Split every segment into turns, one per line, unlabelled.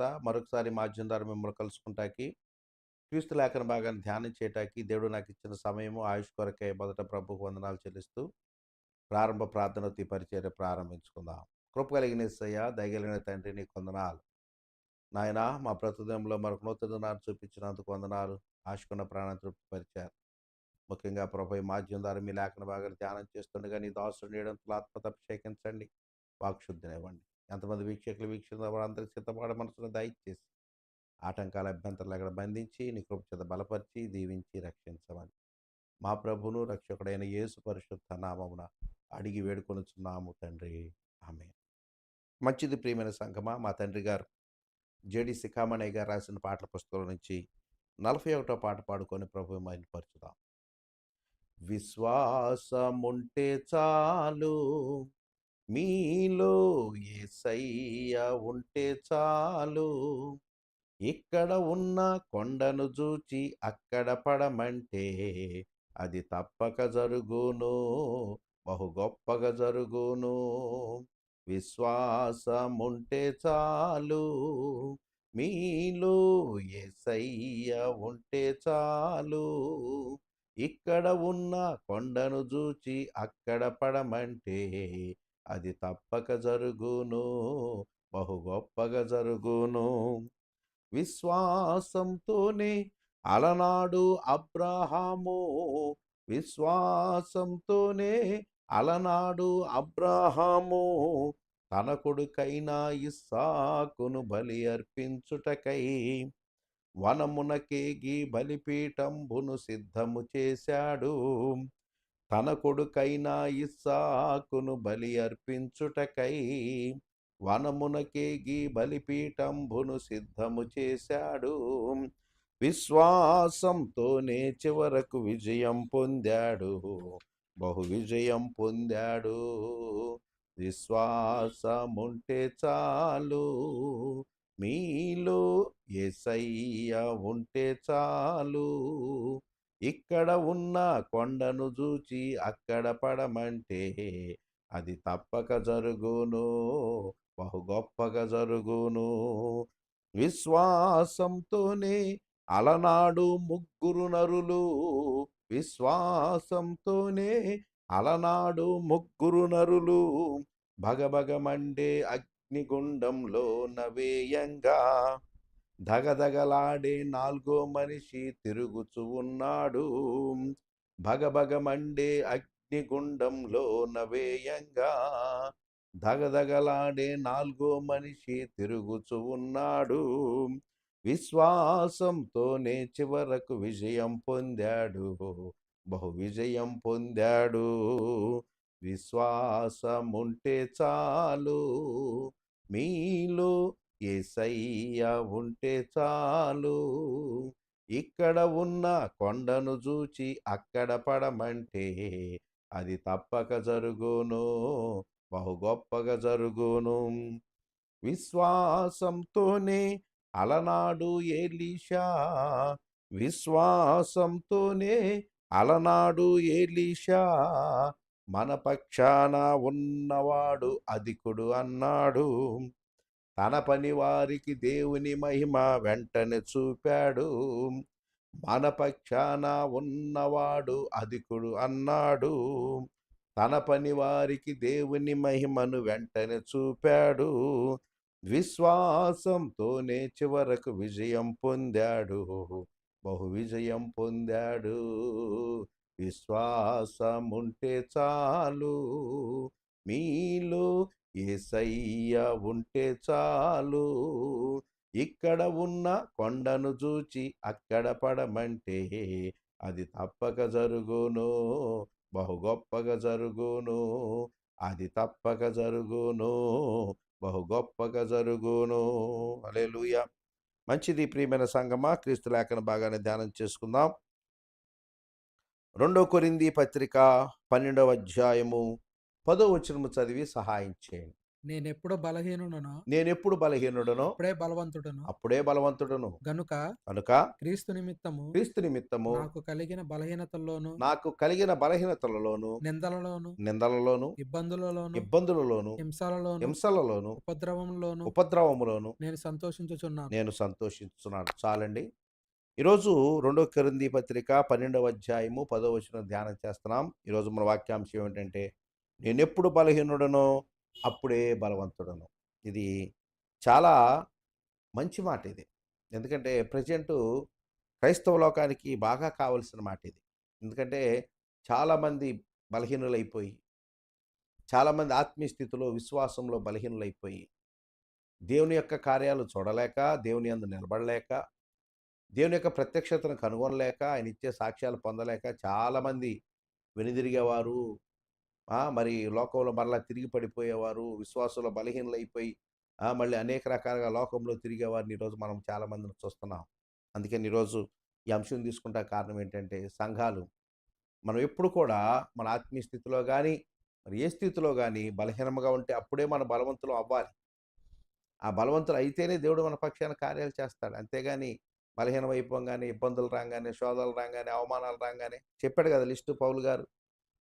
శుభవార్త మరొకసారి మాధ్యం ద్వారా మిమ్మల్ని కలుసుకుంటాకి క్రీస్తు లేఖన భాగాన్ని ధ్యానం చేయటానికి దేవుడు నాకు ఇచ్చిన సమయము ఆయుష్ కొరకే మొదట ప్రభుకు వందనాలు చెల్లిస్తూ ప్రారంభ ప్రార్థనతో ఈ పరిచర్య ప్రారంభించుకుందాం. కృప కలిగిన ఎస్సయ్య దయగలిగిన తండ్రి నీకు వందనాలు. నాయన మా ప్రతిదినంలో మరొక నూతన నాడు చూపించినందుకు వందనాలు. ఆశకున్న ప్రాణ తృప్తి పరిచారు. ముఖ్యంగా ప్రభు మాధ్యం ద్వారా మీ లేఖన భాగాన్ని ధ్యానం చేస్తుండగా నీ దాసుడు నీడంతో ఆత్మత అభిషేకించండి వాక్శుద్ధినివ్వండి ఎంతమంది వీక్షకులు వీక్షణ వారందరికీ సిద్ధపడ మనసును దయచేసి ఆటంకాల అభ్యంతరాలు అక్కడ బంధించి నీ కృప బలపరిచి దీవించి రక్షించమని. మా ప్రభును రక్షకుడైన యేసు పరిశుద్ధ నామమున అడిగి వేడుకొనుచున్నాము తండ్రి. ఆమె మంచిది ప్రియమైన సంఘమా మా తండ్రి గారు జేడి శిఖామణయ్య గారు రాసిన పాటల పుస్తకం నుంచి నలభై ఒకటో పాట పాడుకొని ప్రభు మైలుపరచుదాం విశ్వాసముంటే చాలు మీలో ఏసయ్య ఉంటే చాలు. ఇక్కడ ఉన్న కొండను చూచి అక్కడ పడమంటే అది తప్పక జరుగును. బహు గొప్పగా జరుగును. విశ్వాసముంటే చాలు. మీలో ఎసయ్య ఉంటే చాలు. ఇక్కడ ఉన్న కొండను చూచి అక్కడ పడమంటే అది తప్పక జరుగును బహు గొప్పగా జరుగును. విశ్వాసంతోనే అలనాడు అబ్రహాము. విశ్వాసంతోనే అలనాడు అబ్రహాము. తన కొడుకైన ఇస్సాకును బలి అర్పించుటకై వనమునకేగి బలిపీఠంబును సిద్ధము చేశాడు. తన కొడుకైన ఇస్సాకును బలి అర్పించుటకై వనమునకేగి బలిపీఠంభును సిద్ధము చేశాడు. విశ్వాసంతోనే చివరకు విజయం పొందాడు. బహు విజయం పొందాడు. విశ్వాసముంటే చాలు. మీలో ఎసయ్య ఉంటే చాలు. ఇక్కడ ఉన్న కొండను చూచి అక్కడ పడమంటే అది తప్పక జరుగును బహు గొప్పగా జరుగును. విశ్వాసంతోనే అలనాడు ముగ్గురు నరులు విశ్వాసంతోనే అలనాడు ముగ్గురు నరులు. భగభగమండే అగ్నిగుండంలో నవేయంగా దగదగలాడే నాలుగో మనిషి తిరుగుచు ఉన్నాడు. భగభగమండే అగ్నిగుండంలో నవేయంగా దగదగలాడే నాలుగో మనిషి తిరుగుచు ఉన్నాడు. విశ్వాసంతోనే చివరకు విజయం పొందాడు. బహు విజయం పొందాడు. విశ్వాసముంటే చాలు. మీలో ఏసయ్య ఉంటే చాలు. ఇక్కడ ఉన్న కొండను చూచి అక్కడ పడమంటే అది తప్పక జరుగును బహు గొప్పగా జరుగును. విశ్వాసంతోనే అలనాడు ఏలీషా విశ్వాసంతోనే అలనాడు ఏలీషా మన పక్షాన ఉన్నవాడు అధికుడు అన్నాడు. తన పని వారికి దేవుని మహిమ వెంటనే చూపాడు. మన పక్షాన ఉన్నవాడు అధికుడు అన్నాడు. తన పని వారికి దేవుని మహిమను వెంటనే చూపాడు. విశ్వాసంతోనే చివరకు విజయం పొందాడు. బహు విజయం పొందాడు. విశ్వాసం ఉంటే చాలు. మీలో ఏసయ్య ఉంటే చాలు. ఇక్కడ ఉన్న కొండను చూచి అక్కడ పడమంటే అది తప్పక జరుగును. బహు గొప్పగా జరుగును. అది తప్పక జరుగును. బహు గొప్పగా జరుగును. లూయ మంచిది ప్రియమైన సంగమా క్రీస్తు లేఖన బాగానే ధ్యానం చేసుకుందాం. రెండో కొరింది పత్రిక పన్నెండవ అధ్యాయము పదో వచనము చదివి సహాయం చేయండి.
నేనెప్పుడు బలహీనుడనో.
నేనెప్పుడు బలహీనుడనో?
అప్పుడే బలవంతుడను.
అప్పుడే బలవంతుడను.
గనుక
కనుక
క్రీస్తు నిమిత్తము
క్రీస్తు నిమిత్తము
నాకు కలిగిన బలహీనతల్లోను
నాకు కలిగిన బలహీనతలలోను
నిందలలోను
నిందలలోను
ఇబ్బందులలోను
ఇబ్బందులలోను
హింసలలోను
హింసలలోను
ఉపద్రవములోను
ఉపద్రవములోను
నేను సంతోషించుచున్నాను.
నేను సంతోషిస్తున్నాను చాలండి. ఈరోజు రెండో కరింది పత్రిక పన్నెండవ అధ్యాయము పదో వచనం ధ్యానం చేస్తున్నాం. ఈరోజు మన వాక్యాంశం ఏమిటంటే నేను ఎప్పుడు బలహీనుడనో అప్పుడే బలవంతుడను. ఇది చాలా మంచి మాట ఇది. ఎందుకంటే ప్రజెంటు క్రైస్తవ లోకానికి బాగా కావలసిన మాట ఇది. ఎందుకంటే చాలామంది బలహీనులైపోయి చాలామంది ఆత్మీయ స్థితిలో విశ్వాసంలో బలహీనులైపోయి దేవుని యొక్క కార్యాలు చూడలేక దేవుని అందు నిలబడలేక దేవుని యొక్క ప్రత్యక్షతను కనుగొనలేక ఆయన ఇచ్చే సాక్ష్యాలు పొందలేక చాలామంది వెనుదిరిగేవారు మరి లోకంలో మరలా తిరిగి పడిపోయేవారు విశ్వాసంలో బలహీనలైపోయి అయిపోయి మళ్ళీ అనేక రకాలుగా లోకంలో తిరిగేవారిని ఈరోజు మనం చాలామందిని చూస్తున్నాం. అందుకని ఈరోజు ఈ అంశం తీసుకుంటా కారణం ఏంటంటే సంఘాలు. మనం ఎప్పుడు కూడా మన ఆత్మీయ స్థితిలో కానీ మరి ఏ స్థితిలో కానీ బలహీనంగా ఉంటే అప్పుడే మన బలవంతులు అవ్వాలి. ఆ బలవంతులు అయితేనే దేవుడు మన పక్షాన కార్యాలు చేస్తాడు. అంతేగాని బలహీనం అయిపోగానే ఇబ్బందులు రాగానే శోధనలు రాగానే అవమానాలు రాగానే చెప్పాడు కదా లిస్టు పౌలు గారు.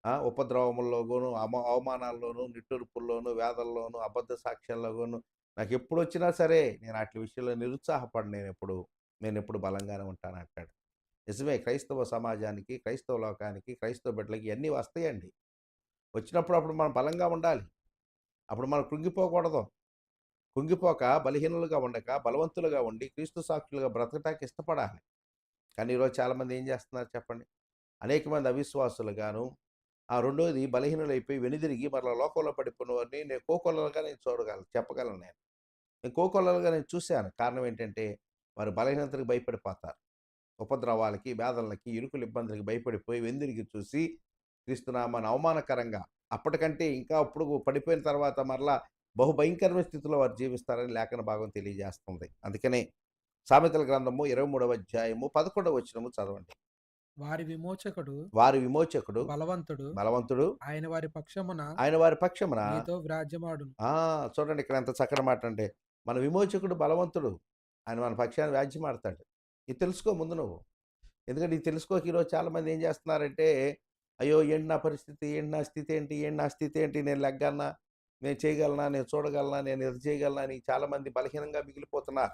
ఉపద్రవముల్లోనూ అమ అవమానాల్లోనూ నిట్టూర్పుల్లోనూ వేదల్లోనూ అబద్ధ సాక్ష్యాల్లోనూ నాకు ఎప్పుడు వచ్చినా సరే నేను అట్ల విషయంలో నిరుత్సాహపడి నేను ఎప్పుడు నేను ఎప్పుడు బలంగానే ఉంటాను అంటాడు. నిజమే క్రైస్తవ సమాజానికి క్రైస్తవ లోకానికి క్రైస్తవ బిడ్డలకి ఇవన్నీ వస్తాయండి. వచ్చినప్పుడు అప్పుడు మనం బలంగా ఉండాలి. అప్పుడు మనం కృంగిపోకూడదు. కుంగిపోక బలహీనులుగా ఉండక బలవంతులుగా ఉండి క్రీస్తు సాక్షులుగా బ్రతకటానికి ఇష్టపడాలి. కానీ ఈరోజు చాలామంది ఏం చేస్తున్నారు చెప్పండి? అనేక మంది అవిశ్వాసులుగాను ఆ రెండోది బలహీనులైపోయి వెనుదిరిగి మరలా లోకంలో పడిపోయిన వారిని నేను కోకొల్లలుగా నేను చూడగలను చెప్పగలను నేను. నేను కోకొల్లలుగా నేను చూశాను. కారణం ఏంటంటే వారు బలహీనతలకు భయపడిపోతారు. ఉపద్రవాలకి వేదనలకి ఇరుకుల ఇబ్బందులకి భయపడిపోయి వెందిరిగి చూసి క్రీస్తునామాన్ని అవమానకరంగా అప్పటికంటే ఇంకా అప్పుడు పడిపోయిన తర్వాత మరలా బహు భయంకరమైన స్థితిలో వారు జీవిస్తారని లేఖన భాగం తెలియజేస్తుంది. అందుకనే సామెతల గ్రంథము ఇరవై మూడవ అధ్యాయము పదకొండవ వచ్చినము చదవండి.
వారి విమోచకుడు
వారి విమోచకుడు
బలవంతుడు
బలవంతుడు
ఆయన వారి పక్షమున
ఆయన వారి పక్షమున
నీతో
ఆ, చూడండి ఇక్కడ ఎంత చక్కని మాట అంటే మన విమోచకుడు బలవంతుడు ఆయన మన పక్షాన్ని వ్యాజ్యమాడతాడు. ఇది తెలుసుకో ముందు నువ్వు. ఎందుకంటే ఇది తెలుసుకోక ఈరోజు చాలామంది ఏం చేస్తున్నారంటే అయ్యో ఏంటి నా పరిస్థితి ఏంటి నా స్థితి ఏంటి ఏంటి నా స్థితి ఏంటి నేను లెగ్గలనా నేను చేయగలనా నేను చూడగలనా నేను ఇది చేయగలనా అని చాలామంది బలహీనంగా మిగిలిపోతున్నారు.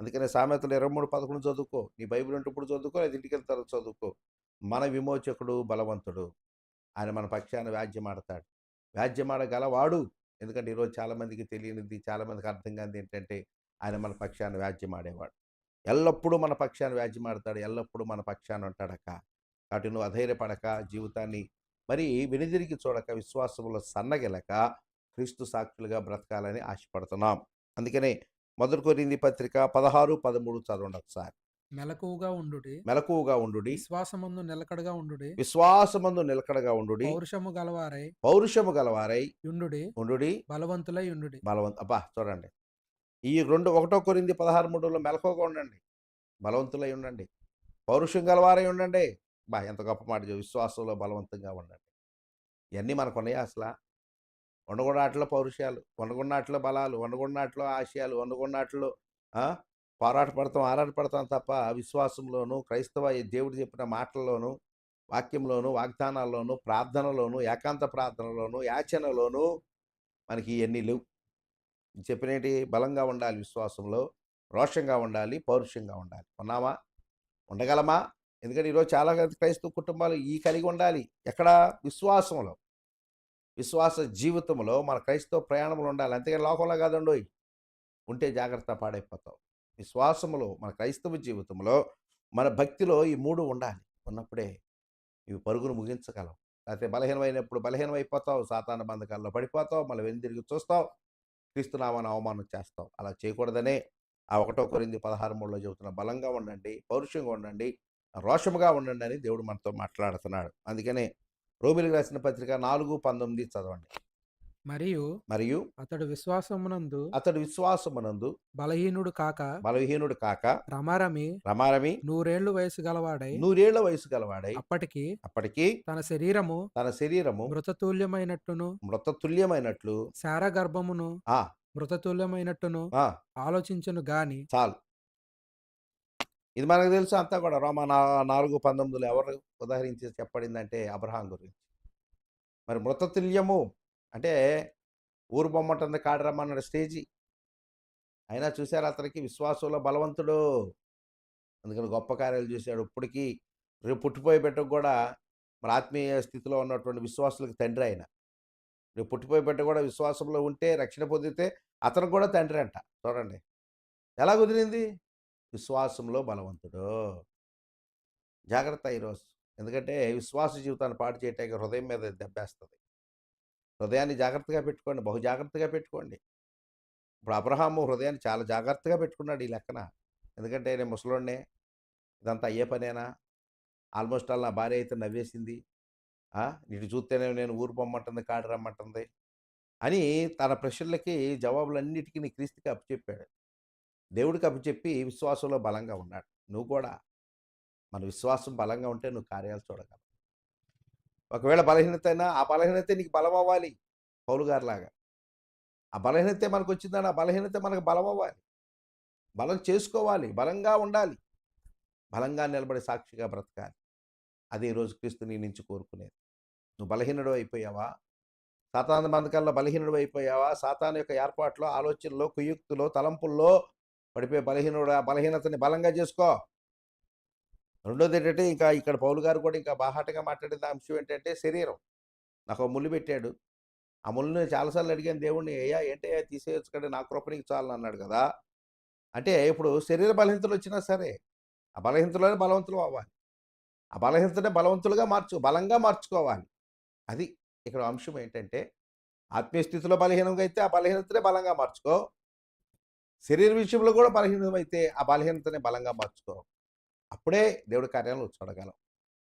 అందుకనే సామెతలు ఇరవై మూడు పదకొండు చదువుకో. నీ బైబిల్ ఉంటే ఇప్పుడు చదువుకో లేదా ఇంటికి వెళ్తారు చదువుకో. మన విమోచకుడు బలవంతుడు. ఆయన మన పక్షాన వ్యాజ్యమాడతాడు. వ్యాజ్యమాడగలవాడు. ఎందుకంటే ఈరోజు చాలామందికి తెలియనిది చాలామందికి అర్థం కానిది ఏంటంటే ఆయన మన పక్షాన్ని వ్యాజ్యమాడేవాడు. ఎల్లప్పుడూ మన పక్షాన్ని వ్యాజ్యమాడతాడు. ఎల్లప్పుడూ మన పక్షాన ఉంటాడక కాబట్టి నువ్వు అధైర్యపడక జీవితాన్ని మరి వెనుదిరిగి చూడక విశ్వాసములో సన్నగిలక క్రీస్తు సాక్షులుగా బ్రతకాలని ఆశపడుతున్నాం. అందుకనే మొదటి కొరింది పత్రిక పదహారు పదమూడు చదవండి ఒకసారి.
మెలకువగా ఉండుడి.
మెలకువగా ఉండు
విశ్వాసమందు నిలకడగా ఉండుడి.
విశ్వాసమందు నిలకడగా ఉండు
పౌరుషము గలవారై.
పౌరుషము గలవారై
యుండుడి.
ఉండు
బలవంతులై ఉండుడి
బలవంత అబ్బా చూడండి. ఈ రెండు ఒకటో కొరింది పదహారు మూడులో మెలకువగా ఉండండి. బలవంతులై ఉండండి. పౌరుషం గలవారై ఉండండి. బా ఎంత గొప్ప మాట. విశ్వాసంలో బలవంతంగా ఉండండి. ఇవన్నీ మనకు ఉన్నాయా అసలు? వండగొండాట్లో పౌరుషాలు వండగొండాట్లో బలాలు వండగొండాట్లో ఆశయాలు వండగొండాట్లో పోరాట పడతాం ఆరాట పడతాం తప్ప విశ్వాసంలోను క్రైస్తవ దేవుడు చెప్పిన మాటల్లోనూ వాక్యంలోను వాగ్దానాల్లోనూ ప్రార్థనలోను ఏకాంత ప్రార్థనలోను యాచనలోను మనకి ఇవన్నీ లేవు. చెప్పినటి? బలంగా ఉండాలి విశ్వాసంలో రోషంగా ఉండాలి పౌరుషంగా ఉండాలి. ఉన్నామా? ఉండగలమా? ఎందుకంటే ఈరోజు చాలా క్రైస్తవ కుటుంబాలు ఈ కలిగి ఉండాలి. ఎక్కడ? విశ్వాసంలో. విశ్వాస జీవితంలో మన క్రైస్తవ ప్రయాణంలో ఉండాలి. అంతేగాని లోకంలో కాదండోయ్. ఉంటే జాగ్రత్త పాడైపోతావు విశ్వాసములో మన క్రైస్తవ జీవితంలో మన భక్తిలో ఈ మూడు ఉండాలి. ఉన్నప్పుడే ఇవి పరుగును ముగించగలవు లేకపోతే బలహీనమైనప్పుడు బలహీనమైపోతావు. సాతాన బంధకాల్లో పడిపోతావు. మళ్ళీ వెళ్ళి తిరిగి చూస్తావు. క్రీస్తునామాన్ని అవమానం చేస్తావు. అలా చేయకూడదనే ఆ ఒకటో కొరింది పదహారు మూడులో చెబుతున్న బలంగా ఉండండి పౌరుషంగా ఉండండి రోషముగా ఉండండి అని దేవుడు మనతో మాట్లాడుతున్నాడు. అందుకనే రోమిలికి రాసిన పత్రిక నాలుగు పంతొమ్మిది చదవండి.
మరియు
మరియు
అతడు విశ్వాసమునందు
అతడు విశ్వాసమునందు
బలహీనుడు కాక
బలహీనుడు కాక
రమారమి
రమారమి
నూరేళ్ళు వయసు గలవాడై
నూరేళ్ళ వయసు గలవాడై
అప్పటికి
అప్పటికి
తన శరీరము
తన శరీరము
మృతతుల్యమైనట్టును
మృతతుల్యమైనట్లు
శార గర్భమును
ఆ
మృతతుల్యమైనట్టును
ఆ
ఆలోచించును గాని
చాలు. ఇది మనకు తెలుసు అంతా కూడా. రోమా నా- నాలుగు పంతొమ్మిదిలో ఎవరు ఉదాహరించి చెప్పబడిందంటే అబ్రహాం గురించి. మరి మృతతుల్యము అంటే ఊరు బొమ్మంటుంది కాడరమ్మన్నాడు స్టేజీ. అయినా చూశారు అతనికి? విశ్వాసంలో బలవంతుడు. అందుకని గొప్ప కార్యాలు చూశాడు. ఇప్పటికీ రేపు పుట్టిపోయే బిడ్డకు కూడా మరి ఆత్మీయ స్థితిలో ఉన్నటువంటి విశ్వాసులకు తండ్రి ఆయన. రేపు పుట్టిపోయి బిడ్డ కూడా విశ్వాసంలో ఉంటే రక్షణ పొందితే అతను కూడా తండ్రి అంట. చూడండి. ఎలా కుదిరింది? విశ్వాసంలో బలవంతుడు. జాగ్రత్త ఈరోజు. ఎందుకంటే విశ్వాస జీవితాన్ని పాటు చేయటానికి హృదయం మీద దెబ్బేస్తుంది. హృదయాన్ని జాగ్రత్తగా పెట్టుకోండి. బహు జాగ్రత్తగా పెట్టుకోండి. ఇప్పుడు అబ్రహాము హృదయాన్ని చాలా జాగ్రత్తగా పెట్టుకున్నాడు ఈ లెక్కన. ఎందుకంటే నేను ముసలోడినే. ఇదంతా అయ్యే పనేనా? ఆల్మోస్ట్ అలా నా భార్య అయితే నవ్వేసింది. ఆ, ఇటు చూస్తేనే నేను ఊరు పొమ్మంటుంది కాడు రమ్మంటుంది అని తన ప్రశ్నలకి జవాబులన్నిటికీ నీ క్రీస్తుకి అప్పచెప్పాడు. దేవుడికి అప్పచెప్పి విశ్వాసంలో బలంగా ఉన్నాడు. నువ్వు కూడా మన విశ్వాసం బలంగా ఉంటే నువ్వు కార్యాలు చూడగలవు. ఒకవేళ బలహీనత అయినా ఆ బలహీనత నీకు బలం అవ్వాలి పౌలు గారిలాగా. ఆ బలహీనత మనకు వచ్చిందని ఆ బలహీనత మనకు బలం అవ్వాలి బలం చేసుకోవాలి బలంగా ఉండాలి. బలంగా నిలబడి సాక్షిగా బ్రతకాలి. అది ఈరోజు క్రీస్తు నీ నుంచి కోరుకునేది. నువ్వు బలహీనుడు అయిపోయావా? సాతాన బంధకాల్లో బలహీనుడు అయిపోయావా? సాతాను యొక్క ఏర్పాట్లో ఆలోచనలో కుయుక్తులో తలంపుల్లో పడిపోయే బలహీనుడు ఆ బలహీనతని బలంగా చేసుకో. రెండోది ఏంటంటే ఇంకా ఇక్కడ పౌలు గారు కూడా ఇంకా బాహాటగా మాట్లాడిన అంశం ఏంటంటే శరీరం. నాకు ఒక ముళ్ళు పెట్టాడు. ఆ ముళ్ళుని చాలాసార్లు అడిగాను దేవుణ్ణి అయ్యా ఏంటయ్యా తీసేయచ్చు కదా నా కృప చాలని అన్నాడు కదా. అంటే ఇప్పుడు శరీర బలహీనతలు వచ్చినా సరే ఆ బలహీనతలోనే బలవంతులు అవ్వాలి. ఆ బలహీనతనే బలవంతులుగా మార్చు బలంగా మార్చుకోవాలి. అది ఇక్కడ అంశం ఏంటంటే ఆత్మీయ స్థితిలో బలహీనంగా అయితే ఆ బలహీనతనే బలంగా మార్చుకో. శరీర విషయంలో కూడా బలహీనమైతే ఆ బలహీనతనే బలంగా మార్చుకో అప్పుడే దేవుడి కార్యాలను చూడగలం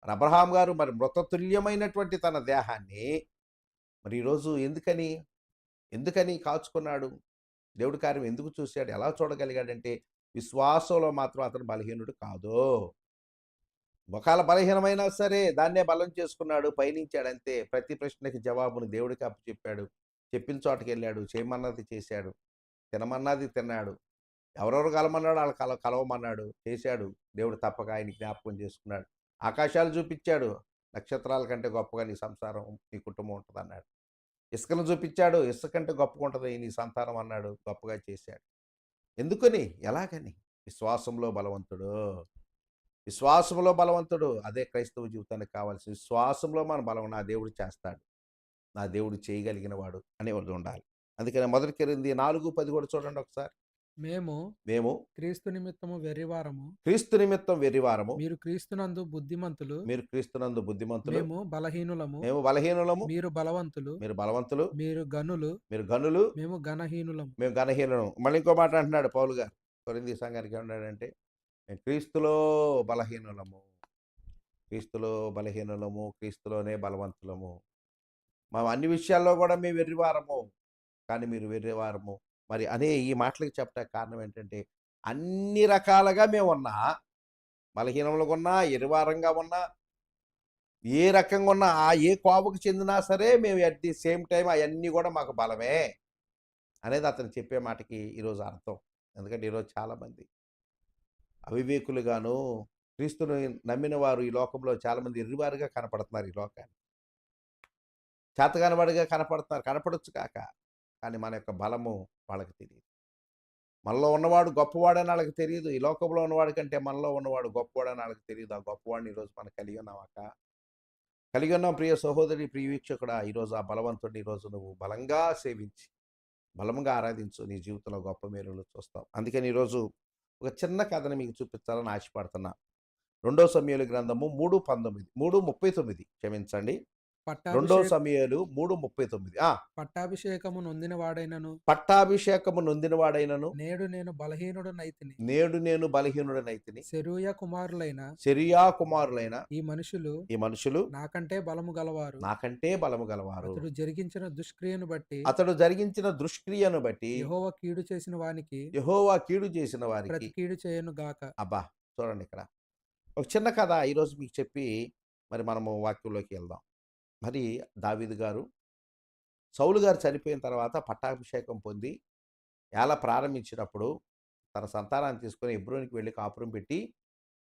మరి అబ్రహాం గారు మరి మృతతుల్యమైనటువంటి తన దేహాన్ని మరి ఈరోజు ఎందుకని? ఎందుకని కాచుకున్నాడు దేవుడి కార్యం ఎందుకు చూశాడు? ఎలా చూడగలిగాడంటే విశ్వాసంలో మాత్రం అతను బలహీనుడు కాదు. ఒకవేళ బలహీనమైనా సరే దాన్నే బలం చేసుకున్నాడు పయనించాడంతే ప్రతి ప్రశ్నకి జవాబును దేవుడికి అప్పచెప్పాడు. చెప్పిన చోటకి వెళ్ళాడు చేయమన్నది చేశాడు. తినమన్నది తిన్నాడు. ఎవరెవరు కలమన్నాడు వాళ్ళు కల కలవమన్నాడు. చేశాడు. దేవుడు తప్పక ఆయన జ్ఞాపకం చేసుకున్నాడు. ఆకాశాలు చూపించాడు. నక్షత్రాల కంటే గొప్పగా నీ సంసారం నీ కుటుంబం ఉంటుంది అన్నాడు ఇసుకను చూపించాడు. ఇసుక కంటే గొప్పగా ఉంటుంది నీ సంతానం అన్నాడు. గొప్పగా చేశాడు. ఎందుకని? ఎలాగని? విశ్వాసంలో బలవంతుడు. విశ్వాసంలో బలవంతుడు. అదే క్రైస్తవ జీవితానికి కావాల్సిన విశ్వాసంలో మన బలం నా దేవుడు చేస్తాడు. నా దేవుడు చేయగలిగిన వాడు అనేవాడు ఉండాలి. అందుకని మొదటి కెరింది నాలుగు పది కూడా చూడండి ఒకసారి.
మేము
మేము
క్రీస్తు నిమిత్తము వెర్రివారము.
క్రీస్తు నిమిత్తం వెర్రివారము.
మీరు క్రీస్తునందు బుద్ధిమంతులు.
మీరు క్రీస్తునందు బుద్ధిమంతులు.
మేము బలహీనులము.
మేము బలహీనులము.
మీరు బలవంతులు.
మీరు బలవంతులు.
మీరు గనులు
మీరు గనులు
మేము ఘనహీనులము.
మేము ఘనహీనము మళ్ళీ ఇంకో మాట అంటున్నాడు పౌలు గారు. కొరింది సంఘానికి ఏమన్నాడంటే మేము క్రీస్తులో బలహీనులము. క్రీస్తులో బలహీనులము. క్రీస్తులోనే బలవంతులము. మా అన్ని విషయాల్లో కూడా మేము వెర్రివారము. కానీ మీరు వెర్రివారము మరి అనే ఈ మాటలకు చెప్పడానికి కారణం ఏంటంటే అన్ని రకాలుగా మేము ఉన్నా బలహీనంలో ఉన్నా ఎరివారంగా ఉన్నా ఏ రకంగా ఉన్నా ఆ ఏ కోపకు చెందినా సరే మేము అట్ ది సేమ్ టైం అవన్నీ కూడా మాకు బలమే అనేది అతను చెప్పే మాటకి ఈరోజు అర్థం. ఎందుకంటే ఈరోజు చాలామంది అవివేకులుగాను క్రీస్తుని నమ్మిన వారు ఈ లోకంలో చాలామంది ఎర్రివారుగా కనపడుతున్నారు ఈ లోకాన్ని. చేతగానివాడిగా కనపడుతున్నారు. కనపడొచ్చు కాక. కానీ మన యొక్క బలము వాళ్ళకి తెలియదు మనలో ఉన్నవాడు గొప్పవాడని వాళ్ళకి తెలియదు ఈ లోకంలో ఉన్నవాడి కంటే మనలో ఉన్నవాడు గొప్పవాడని వాళ్ళకి తెలియదు ఆ గొప్పవాడిని ఈరోజు మనం కలిగి ఉన్నామాక కలిగి ఉన్నాం ప్రియ సహోదరి ప్రియ వీక్షకుడా ఈరోజు ఆ బలవంతుడిని ఈరోజు నువ్వు బలంగా సేవించి బలంగా ఆరాధించు. నీ జీవితంలో గొప్ప మేలులు చూస్తావు అందుకని ఈరోజు ఒక చిన్న కథని మీకు చూపించాలని ఆశపడుతున్నా. రెండో సమయాల గ్రంథము మూడు పంతొమ్మిది మూడు ముప్పై తొమ్మిది. క్షమించండి. రెండో సమయాలు మూడు ముప్పై తొమ్మిది. ఆ!
పట్టాభిషేకము నొందిన వాడైనను
పట్టాభిషేకము నొందినవాడైనను.
నేడు నేను బలహీనుడు నైతిని.
నేడు నేను బలహీనుడనైతిని
సెరూయ కుమారులైన
సిరియా కుమారులైన
ఈ మనుషులు
ఈ మనుషులు
నాకంటే బలము గలవారు.
నాకంటే బలము గలవారు.
అతడు జరిగించిన దుష్క్రియను బట్టి
అతడు జరిగించిన దుష్క్రియను బట్టి
యెహోవా కీడు చేసిన వానికి
యెహోవా కీడు చేసిన వారికి
ప్రతి కీడు చేయను గాక.
అబ్బా! చూడండి ఇక్కడ. ఒక చిన్న కథ ఈరోజు మీకు చెప్పి మరి మనము వాక్యంలోకి వెళ్దాం. మరి దావీదు గారు సౌలు గారు చనిపోయిన తర్వాత పట్టాభిషేకం పొంది ఎలా ప్రారంభించినప్పుడు తన సంతానాన్ని తీసుకొని ఇబ్రోనికి వెళ్ళి కాపురం పెట్టి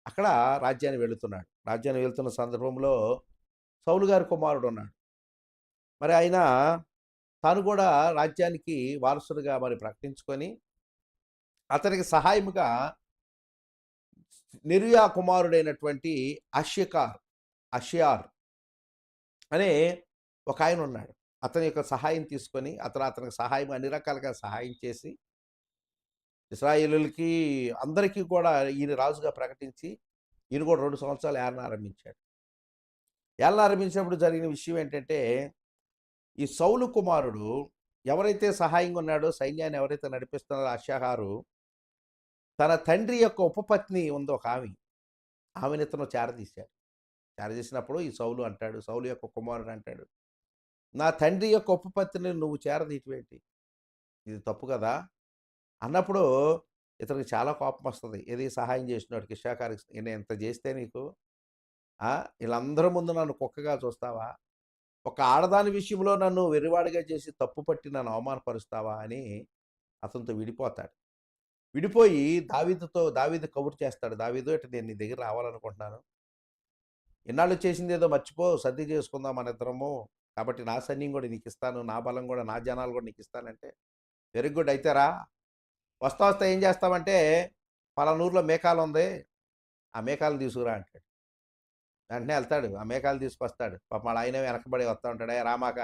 అక్కడ రాజ్యాన్ని వెళుతున్నాడు. రాజ్యాన్ని వెళుతున్న సందర్భంలో సౌలు గారి కుమారుడు ఉన్నాడు. మరి ఆయన తాను కూడా రాజ్యానికి వారసుడిగా మరి ప్రకటించుకొని అతనికి సహాయముగా నిర్యా కుమారుడైనటువంటి అష్యకార్ అషియార్ అనే ఒక ఆయన ఉన్నాడు అతని యొక్క సహాయం తీసుకొని అతను అతనికి సహాయం అన్ని రకాలుగా సహాయం చేసి ఇస్రాయేలులకి అందరికీ కూడా ఈయన రాజుగా ప్రకటించి ఈయన కూడా రెండు సంవత్సరాలు ఏలన ఆరంభించాడు. ఏలన ఆరంభించినప్పుడు జరిగిన విషయం ఏంటంటే ఈ సౌలు కుమారుడు ఎవరైతే సహాయంగా ఉన్నాడో సైన్యాన్ని ఎవరైతే నడిపిస్తున్నారో అషాహారు తన తండ్రి యొక్క ఉపపత్ని ఉందో ఒక ఆమె. ఆమెను ఇతను చేరదీశాడు. చేసినప్పుడు ఈ సౌలు అంటాడు సౌలు యొక్క కుమారుడు అంటాడు. నా తండ్రి యొక్క ఉపపత్తిని నువ్వు చేరదీయటమేంటి? ఇది తప్పు కదా? అన్నప్పుడు ఇతనికి చాలా కోపం వస్తుంది. ఏది సహాయం చేసినాడు కిషాకారికి నేను ఎంత చేస్తే నీకు వీళ్ళందరి ముందు నన్ను కుక్కగా చూస్తావా? ఒక ఆడదాని విషయంలో నన్ను వెరివాడిగా చేసి తప్పు పట్టి నన్ను అవమానపరుస్తావా అని అతనితో విడిపోతాడు. విడిపోయి దావీదుతో దావీదు కబురు చేస్తాడు. దావీదు ఇటు నేను నీ దగ్గర రావాలనుకుంటున్నాను. ఇన్నాళ్ళు చేసింది ఏదో మర్చిపో సర్ది చేసుకుందాం మన ఇద్దరము. కాబట్టి నా సైన్యం కూడా నీకు ఇస్తాను నా బలం కూడా నా జనాలు కూడా నీకు ఇస్తానంటే వెరీ గుడ్. అయితేరా వస్తా వస్తా ఏం చేస్తామంటే పలానూరులో మేకాలు ఉంది. ఆ మేకాలు తీసుకురా అంటాడు. వెంటనే వెళ్తాడు ఆ మేకాలు తీసుకొస్తాడు. పాప వాళ్ళ ఆయన వెనకబడి వస్తూ ఉంటాడే రామాక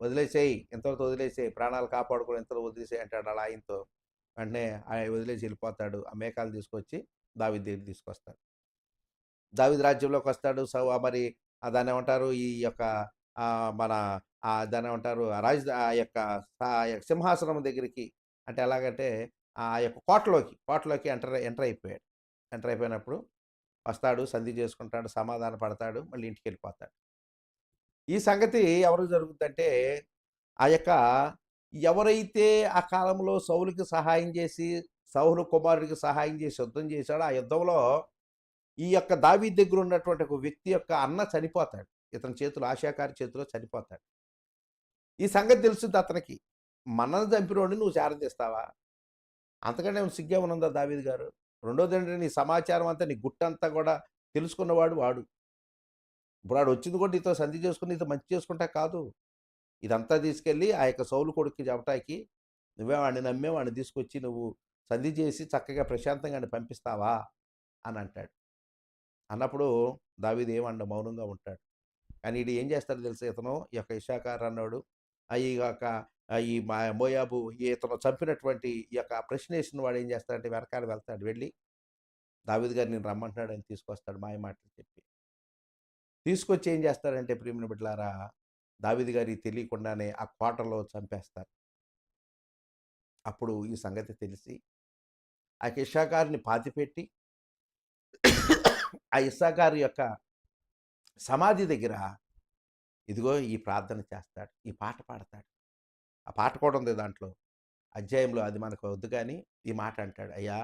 వదిలేసేయి ఇంతవరకు వదిలేసేయి ప్రాణాలు కాపాడుకుని ఇంతలో వదిలేసేయి అంటాడు అలా ఆయనతో. వెంటనే ఆయన వదిలేసి వెళ్ళిపోతాడు. ఆ మేకాలు తీసుకొచ్చి దావి దగ్గర తీసుకొస్తాడు. దావిద్ రాజ్యంలోకి వస్తాడు. సౌ మరి దాని దాన్ని ఏమంటారు? ఈ యొక్క మన దాని ఏమంటారు? ఆ రాజ ఆ యొక్క ఆ యొక్క సింహాసనం దగ్గరికి అంటే ఎలాగంటే ఆ యొక్క కోటలోకి కోటలోకి ఎంటర్ ఎంటర్ అయిపోయాడు. ఎంటర్ అయిపోయినప్పుడు వస్తాడు సంధి చేసుకుంటాడు సమాధాన పడతాడు మళ్ళీ ఇంటికి వెళ్ళిపోతాడు. ఈ సంగతి ఎవరు జరుగుతుందంటే ఆ యొక్క ఎవరైతే ఆ కాలంలో సౌలుకి సహాయం చేసి సౌలు కుమారుడికి సహాయం చేసి యుద్ధం చేశాడో ఆ యుద్ధంలో ఈ యొక్క దావీ దగ్గర ఉన్నటువంటి ఒక వ్యక్తి యొక్క అన్న చనిపోతాడు. ఇతని చేతులు ఆశాకారి చేతిలో చనిపోతాడు. ఈ సంగతి తెలుస్తుంది అతనికి. మనల్ని చంపినోడిని నువ్వు చేరదీస్తావా అంతకంటే సిగ్గే ఉన్నదా దావీద్ గారు? రెండోది ఏంటంటే నీ సమాచారం అంతా నీ గుట్టంతా కూడా తెలుసుకున్నవాడు వాడు. ఇప్పుడు వాడు వచ్చింది కూడా నీతో సంధి చేసుకుని నీతో మంచి చేసుకుంటా కాదు. ఇదంతా తీసుకెళ్ళి ఆ యొక్క సౌలు కొడుక్కి చెప్పటానికి నువ్వే వాడిని నమ్మే వాడిని తీసుకొచ్చి నువ్వు సంధి చేసి చక్కగా ప్రశాంతంగా పంపిస్తావా? అని అంటాడు. అన్నప్పుడు దావీదు ఏమండ మౌనంగా ఉంటాడు. కానీ ఇది ఏం చేస్తాడు తెలుసు ఇతను? ఈ యొక్క ఇషాకార్ అన్నాడు ఆ ఈ యొక్క ఈ మా మోయాబు ఈ ఇతను చంపినటువంటి ఈ యొక్క ప్రశ్నేషన్ వాడు ఏం చేస్తాడంటే వెనకాల వెళ్తాడు వెళ్ళి దావీద్ గారు నేను రమ్మంటున్నాడు అని తీసుకొస్తాడు మాయ మాటలు చెప్పి. తీసుకొచ్చి ఏం చేస్తాడంటే ప్రియమైన బిడ్డలారా దావీద్ గారి తెలియకుండానే ఆ కోటలో చంపేస్తారు. అప్పుడు ఈ సంగతి తెలిసి ఆ కిషాకారిని పాతిపెట్టి ఆ ఇస్సాకారు యొక్క సమాధి దగ్గర ఇదిగో ఈ ప్రార్థన చేస్తాడు ఈ పాట పాడతాడు. ఆ పాట కూడా ఉంది దాంట్లో. అధ్యాయంలో అది మనకు వద్దు కానీ ఈ మాట అంటాడు అయ్యా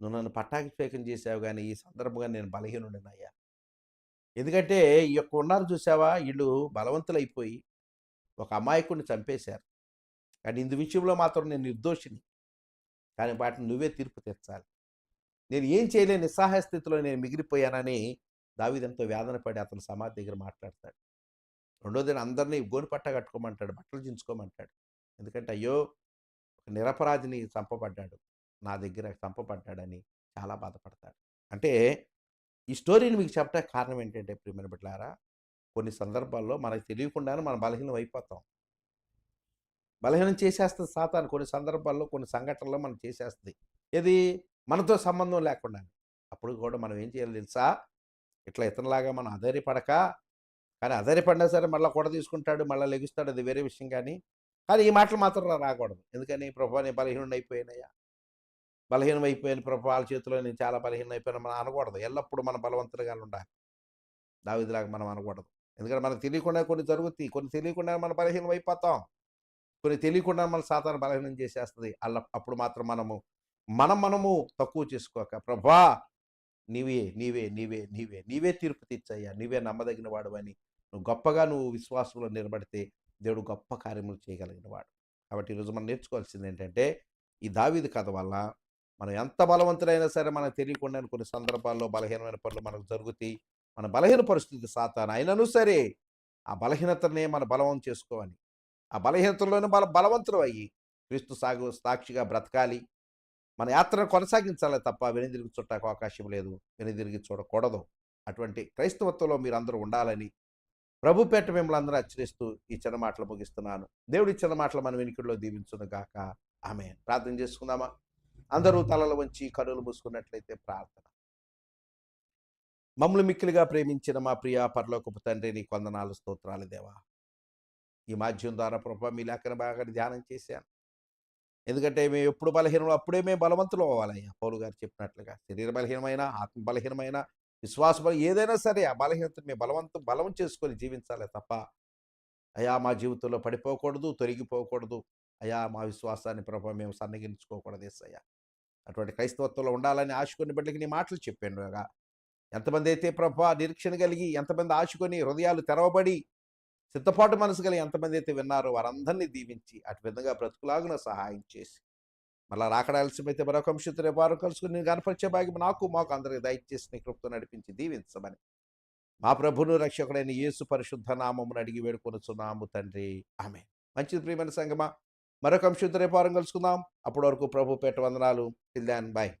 నువ్వు నన్ను పట్టాభిషేకం చేసావు కానీ ఈ సందర్భంగా నేను బలహీనుడిని అయ్యా ఎందుకంటే ఈ యొక్క ఉన్నారు చూసావా? వీళ్ళు బలవంతులైపోయి ఒక అమాయకుడిని చంపేశారు. కానీ ఇందు విషయంలో మాత్రం నేను నిర్దోషిని. కానీ వాటిని నువ్వే తీర్పు తెచ్చాలి నేను ఏం చేయలేని నిస్సహాయ స్థితిలో నేను మిగిలిపోయానని దావిదంతో వేదన పడి అతను సమాధి దగ్గర మాట్లాడతాడు. రెండోది అందరినీ గోని పట్ట కట్టుకోమంటాడు బట్టలు చించుకోమంటాడు. ఎందుకంటే అయ్యో ఒక నిరపరాధిని చంపబడ్డాడు. నా దగ్గర చంపబడ్డాడని చాలా బాధపడతాడు. అంటే ఈ స్టోరీని మీకు చెప్పడానికి కారణం ఏంటంటే ప్రియమైన బిడ్డలారా కొన్ని సందర్భాల్లో మనకు తెలియకుండానే మనం బలహీనం అయిపోతాం. బలహీనం చేసేస్తుంది సాతాను. కొన్ని సందర్భాల్లో కొన్ని సంఘటనలో మనం చేసేస్తుంది. ఏది? మనతో సంబంధం లేకుండా. అప్పుడు కూడా మనం ఏం చేయాలి తెలుసా? ఇట్లా ఇతనిలాగా మనం అధైర్యపడక కానీ అధైర్యపడినా సరే మళ్ళీ కూడా తీసుకుంటాడు మళ్ళీ లెగుస్తాడు అది వేరే విషయం కానీ. కానీ ఈ మాటలు మాత్రం రాకూడదు. ఎందుకని? ప్రభు నేను బలహీనుడు అయిపోయానయ్యా. బలహీనం అయిపోయిన ప్రభు వాళ్ళ చేతిలో నేను చాలా బలహీనం అయిపోయాను మనం అనకూడదు. ఎల్లప్పుడూ మన బలవంతులుగా ఉండాలి. దావిదిలాగా మనం అనకూడదు. ఎందుకంటే మనకు తెలియకుండా కొన్ని జరుగుతాయి. కొన్ని తెలియకుండా మనం బలహీనం అయిపోతాం కొన్ని తెలియకుండా మన సాధారణ బలహీనం చేసేస్తుంది. అల్ల అప్పుడు మాత్రం మనము మనం మనము తక్కువ చేసుకోక ప్రభా నీవే నీవే నీవే నీవే నీవే తీర్పు తీర్చయ్యా నీవే నమ్మదగిన వాడు అని నువ్వు గొప్పగా నువ్వు విశ్వాసంలో నిలబడితే దేవుడు గొప్ప కార్యములు చేయగలిగిన వాడు. కాబట్టి ఈరోజు మనం నేర్చుకోవాల్సింది ఏంటంటే ఈ దావీది కథ వల్ల మనం ఎంత బలవంతులైనా సరే మనకు తెలియకుండా కొన్ని సందర్భాల్లో బలహీనమైన పనులు మనకు జరుగుతాయి. మన బలహీన పరిస్థితి సాతాను అయినను సరే ఆ బలహీనతనే మన బలవం చేసుకోవాలి. ఆ బలహీనతలోనే బల బలవంతులు అయ్యి క్రీస్తు సాగు సాక్షిగా బ్రతకాలి. మన యాత్రను కొనసాగించాలి తప్ప వెనుదిరిగి చుట్టాకు అవకాశం లేదు. వెనుదిరిగి చూడకూడదు. అటువంటి క్రైస్తవత్వంలో మీరు అందరూ ఉండాలని ప్రభు పేట మిమ్మల్ని అందరూ హెచ్చరిస్తూ ఈ చిన్న మాటలు ముగిస్తున్నాను. దేవుడి చిన్న మాటలు మన వెనుకల్లో దీవించును గాక. ఆమె ప్రార్థన చేసుకుందామా? అందరూ తలలు వంచి కనులు మూసుకున్నట్లయితే ప్రార్థన. మమ్మల్ని మిక్కిలిగా ప్రేమించిన మా ప్రియ పరలోకపు తండ్రి నీ కొందనాలు స్తోత్రాలు దేవా. ఈ మాధ్యం ద్వారా ప్రభా మీ లేఖన బాగా ధ్యానం చేశాను. ఎందుకంటే మేము ఎప్పుడు బలహీనం అప్పుడే మేము బలవంతులు అవ్వాలయ్యా. పౌలు గారు చెప్పినట్లుగా. శరీర బలహీనమైన ఆత్మ బలహీనమైన విశ్వాస బలం ఏదైనా సరే ఆ బలహీనతను మేము బలవంతం బలం చేసుకొని జీవించాలి తప్ప. అయా మా జీవితంలో పడిపోకూడదు తొలగిపోకూడదు. అయా మా విశ్వాసాన్ని ప్రభావ మేము సన్నగించుకోకూడదు ఎస్సయ్యా అటువంటి క్రైస్తవత్వంలో ఉండాలని ఆశకొని బిడ్డకి నీ మాటలు చెప్పాను కదా ఎంతమంది అయితే ప్రభా నిరీక్షణ కలిగి ఎంతమంది ఆశకొని హృదయాలు తెరవబడి సిద్ధపాటు మనసు కలిగి ఎంతమంది అయితే విన్నారో వారందరినీ దీవించి అటు విధంగా బ్రతుకులాగున సహాయం చేసి మళ్ళీ రాకడాల్సిమైతే మరొక అంశంతో వారు కలుసుకుని నేను కనపరిచే భాగ్యం నాకు మాకు అందరికి దయచేసి నీ కృప్తో నడిపించి దీవించమని. మా ప్రభును రక్షకుడైన యేసు పరిశుద్ధ నామమును అడిగి వేడుకొనుచున్నాము తండ్రి. ఆమె మంచిది ప్రియమైన సంగమా మరొక అంశంతో రేపు వారం కలుసుకుందాం. అప్పటి వరకు ప్రభు పేట వందనాలు. పిల్లాన్ బాయ్